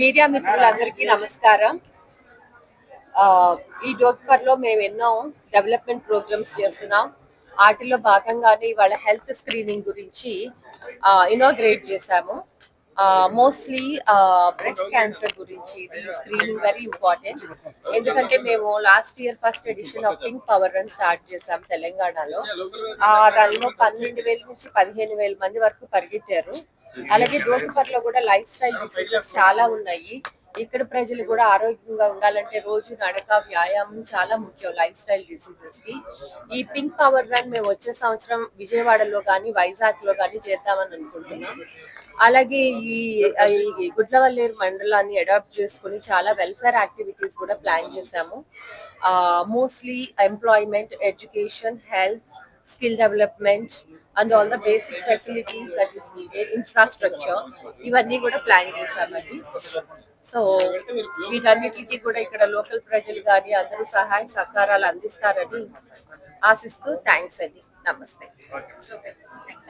Media మిత్రులందరికీ నమస్కారం. ఈ ఈ డోక్పర్లో మేము ఎన్నో డెవలప్మెంట్ ప్రోగ్రామ్స్ చేస్తున్నాం. వాటిలో భాగంగానే ఇవాళ హెల్త్ స్క్రీనింగ్ గురించి ఇనాగ్రేట్ చేశాము. మోస్ట్లీ బ్రెస్ట్ క్యాన్సర్ గురించి ఇది స్క్రీనింగ్ వెరీ ఇంపార్టెంట్. ఎందుకంటే మేము last year first edition of pink power run start చేశాం తెలంగాణలో. ఆ రన్లో పన్నెండు వేల నుంచి పదిహేను వేల మంది వరకు పరిగెత్తారు. అలాగే దోసపర్లో కూడా లైఫ్ స్టైల్ డిసీజెస్ చాలా ఉన్నాయి. ఇక్కడ ప్రజలు కూడా ఆరోగ్యంగా ఉండాలంటే రోజు నడక వ్యాయామం చాలా ముఖ్యం లైఫ్ స్టైల్ డిసీజెస్కి. ఈ పింక్ పవర్ రన్ మేము వచ్చే సంవత్సరం విజయవాడలో కానీ వైజాగ్లో కానీ చేద్దామని అనుకుంటున్నాం. అలాగే ఈ ఈ గుడ్లవల్లేరు మండలాన్ని అడాప్ట్ చేసుకుని చాలా వెల్ఫేర్ యాక్టివిటీస్ కూడా ప్లాన్ చేశాము. Mostly employment education health skill development and all the basic facilities that is needed infrastructure ఇవన్నీ కూడా ప్లాన్ చేశామండి సో వీటన్నిటికీ కూడా ఇక్కడ లోకల్ ప్రజలు కానీ అందరూ సహాయ సహకారాలు అందిస్తారని ఆశిస్తూ థ్యాంక్స్ అండి. నమస్తే.